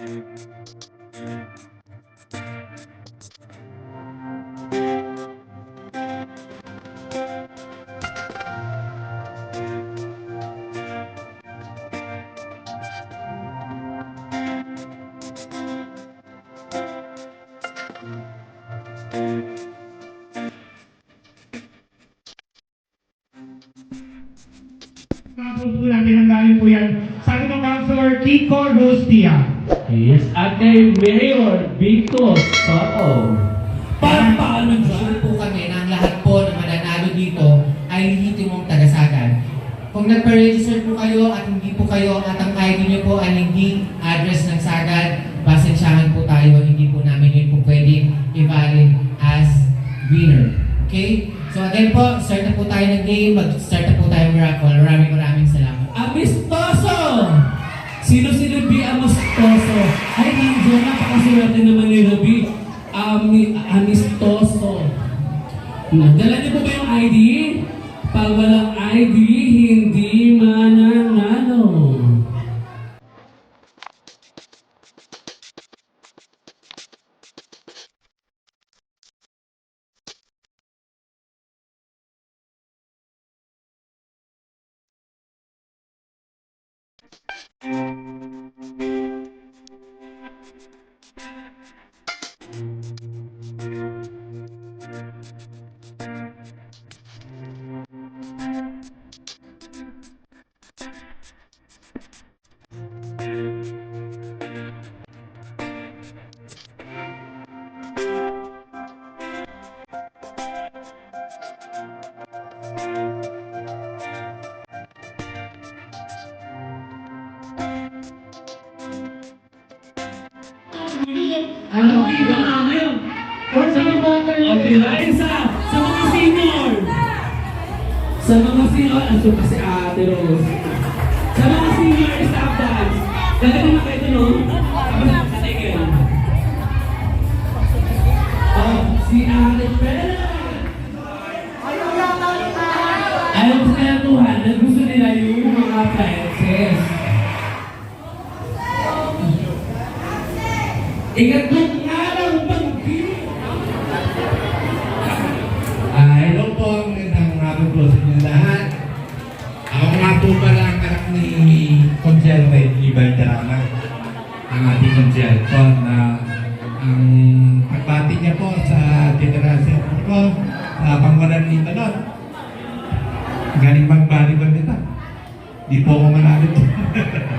Tapos po natin ang namin po yan. Sa akin ng Councilor Kiko Rustia. Yes, at kay Mayor Vico Soto. Parang paano Sure po kami na ang lahat po na mananalo dito ay legitimong tagasagad. Kung nagpa-register po kayo at hindi po kayo at ang ID niyo po ay hindi address ng sagad, pasensyahan po tayo, hindi po namin yun po pwedeng i-valid as winner. Okay? So again po, start na po tayo ng game, mag-start na po tayo miracle. Maraming maraming Dala niyo po ba yung ID? Pag walang Ano iba na ngayon? Okay, Raisa, sa mga senior. Sa mga senior, ang suka si Ate Rose. Sa mga senior staff dance, gagawin na kayo no? Sa. Oh, si Ate Pera. Alam sa kaya Tuhan na gusto nila yung mga princess. Po pala ang anak ni Conchel Ray Iban Drama, ang ating Conchel po na ang pagbati niya po sa generasyon ko sa pangwalan ni Tanot. Galing magbalibad nito. Di po ako manalo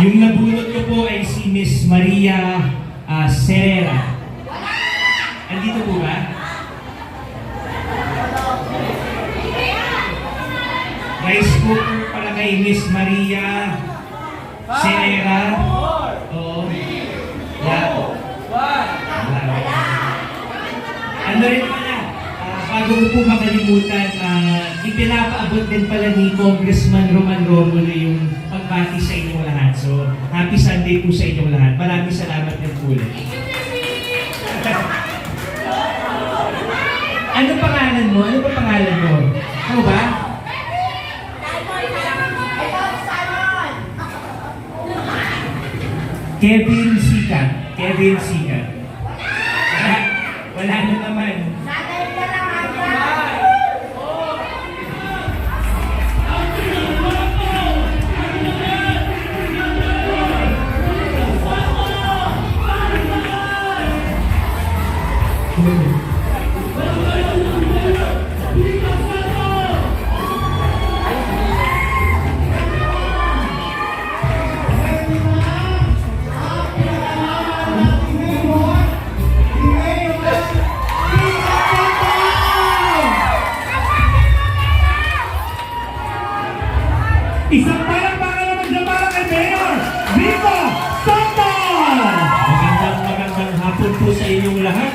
Yung nabunot ko po ay si Miss Maria uh, Serera. Andito po ba? Rice cooker para kay Miss Maria Serera. Oo. Yeah. Ano rin pala, ah, bago ko po makalimutan, uh, ipinapaabot din pala ni Congressman Roman Romulo yung pagbati sa inyong lahat. So, happy Sunday po sa inyong lahat. Maraming salamat din po ulit. ano pangalan mo? Ano ba pangalan mo? Ano ba? Kevin Sikat. Kevin Sikat. Wala, wala na naman.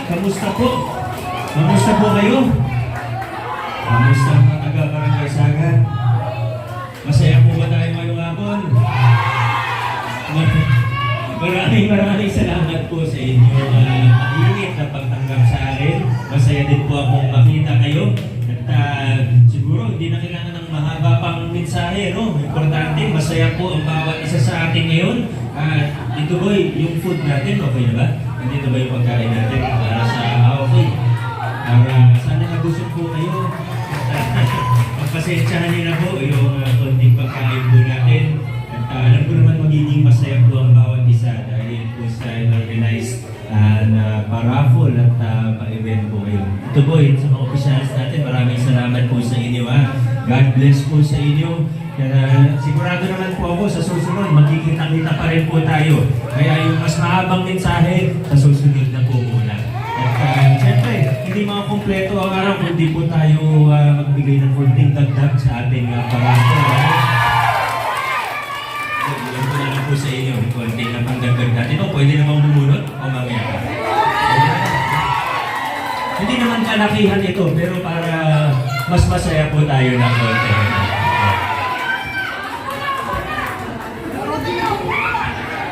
Kamusta po? Kamusta po kayo? Kamusta mga taga-barangay Sagat? Masaya po ba tayo ngayong hapon? Mar- Maraming maraming salamat po sa inyo uh, mainit na pagtanggap sa akin. Masaya din po akong makita kayo. At ah, siguro hindi na kailangan ng mahaba pang mensahe, no? Importante, masaya po ang bawat isa sa atin ngayon. At ito boy, yung food natin, okay na ba? Nandito ba yung pagkain natin po, yun sa mga officials natin, maraming salamat po sa inyo ha. God bless po sa inyo. Kaya sigurado naman po ako sa susunod, magkikita-kita pa rin po tayo. Kaya yung mas mahabang mensahe, sa susunod na po muna. At uh, syempre, hindi mga kompleto ang araw kung po tayo uh, magbigay ng konting dagdag sa ating uh, paraffle. Ilan ko na lang po sa inyo, konti na pang dagdag natin. O, pwede namang bumunot o mamaya. Hindi naman kalakihan ito, pero para mas masaya po tayo ng konti.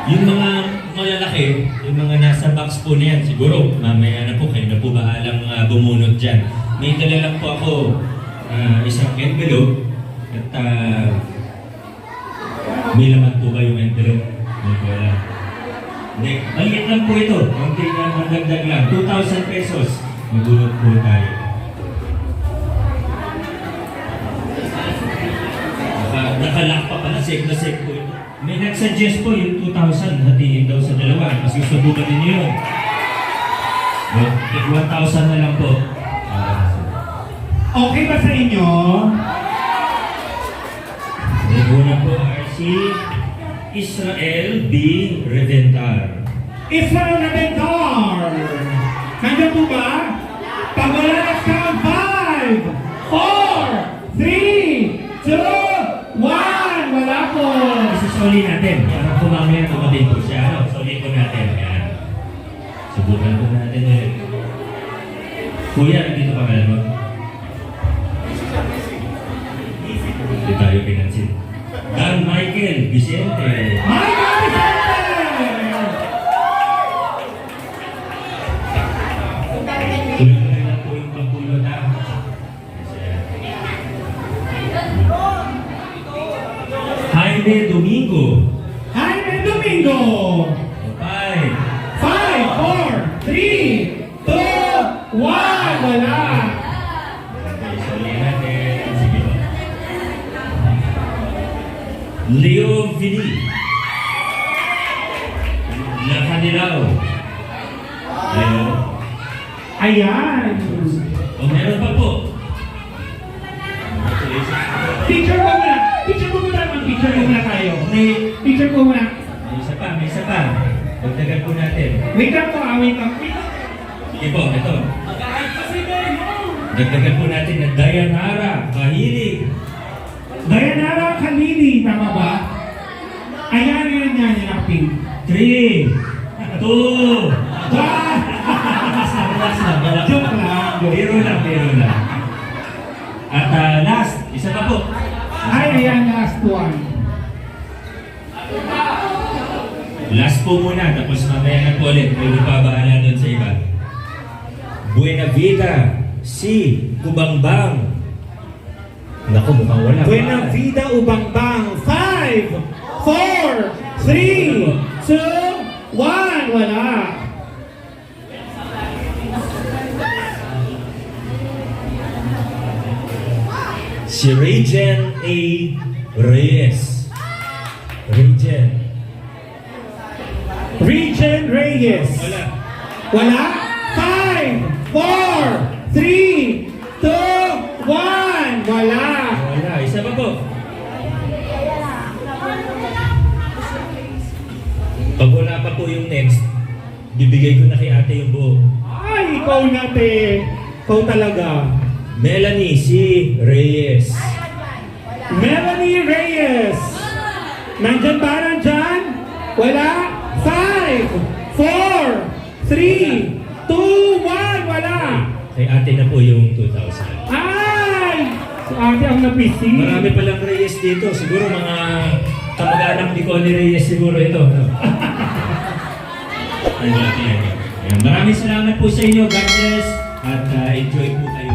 Yung mga malalaki, yung mga nasa box po na yan, siguro, mamaya na po, kayo na po bahalang uh, bumunot dyan. May dala lang po ako ah, isang envelope at ah, may laman po ba yung envelope? Hindi ko alam. Maliit lang po ito. Kunti lang, magdagdag lang. 2,000 pesos. Magulot po tayo. Naka, nakalock pa pala, safe na safe po ito. May nag-suggest po yung 2,000, hatiin daw sa dalawa. Mas gusto po ba ninyo yun? Well, 1,000 na lang po. Ah, Okay ba sa inyo? Una po si Israel B. Reventar. Israel Nabentar! Tayo pinansin. Dan Michael Vicente. God, Vicente! Jaime Domingo. Jaime Domingo! Vini. Nakanilaw. Leo. Ayan! O meron pa po. Picture ko muna! Picture ko muna! Mag-picture ko muna tayo. May, Picture ko muna. may isa pa, may isa pa. Dagdagan po natin. Wait lang po, ah, wait lang. Sige po, ito. Dagdagan po natin na Dayanara Kahilig. Dayanara Kalili, tama ba? Ayan, yun yan, yung pink. Three, two, Ah! Relax lang, relax lang. Joke lang. Biro lang, biro lang. At ah, last, isa pa po. Ay, ayan, last one. Last po muna, tapos mamaya na po ulit. May babahala doon sa iba. Buena Vida, si Kubangbang. Naku, mukhang wala. Buena Vida Ubangbang. 5, 4, 3, 2, 1. Wala. Si Regen A. Reyes. Regen. Regen Reyes. Wala. Wala? 5, 4, 3, Pag wala pa po yung next, bibigay ko na kay ate yung buo. Ay, ikaw na, te. Ikaw talaga. Melanie C. Reyes. Melanie Reyes. Nandyan ba? Nandyan? Wala? 5, 4, 3, 2, 1. Wala. Kay ate na po yung 2,000. Ay! Si ate ang napisi. Marami palang Reyes dito. Siguro mga kamag-anak ni Connie Reyes siguro ito. No? Argentina. Ayan, maraming salamat po sa inyo. God bless. At uh, enjoy po tayo.